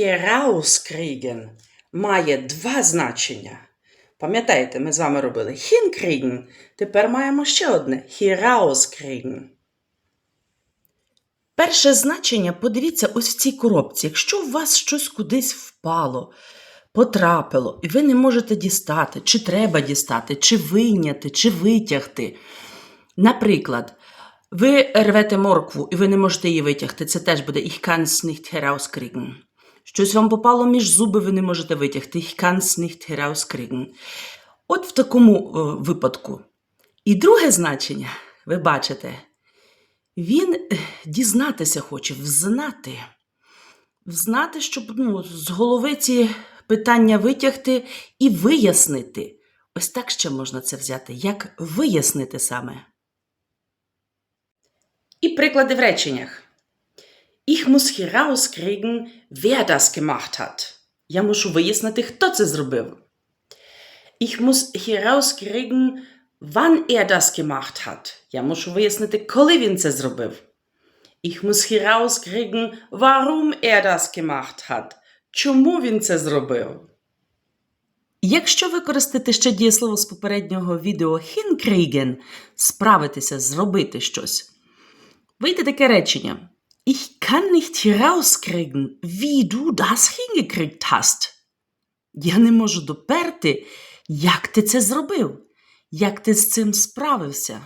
herauskriegen має два значення. Пам'ятаєте, ми з вами робили hinkriegen, тепер маємо ще одне herauskriegen. Перше значення подивіться ось в цій коробці. Якщо у вас щось кудись впало, потрапило, і ви не можете дістати, чи треба дістати, чи вийняти, чи витягти. Наприклад, ви рвете моркву і ви не можете її витягти. Це теж буде Ich kann es nicht herauskriegen. Щось вам попало між зуби, ви не можете витягти. Ich nicht herauskriegen. От в такому е, випадку. І друге значення, ви бачите, він е, дізнатися хоче, взнати. Взнати, щоб ну, з голови ці питання витягти і вияснити. Ось так ще можна це взяти. Як вияснити саме? І приклади в реченнях. Ich muss herauskriegen, wer das gemacht hat. Я мушу вияснити, хто це зробив. Ich muss herauskriegen, wann er das gemacht hat. Я мушу вияснити, коли він це зробив. Ich muss herauskriegen, warum er das gemacht hat. Чому він це зробив? Якщо використати ще дієслово з попереднього відео hinkriegen, справитися, зробити щось, вийде таке речення. Ich kann nicht herauskriegen, wie du das hingekriegt hast. Я не можу доперти, як ти це зробив, як ти з цим справився.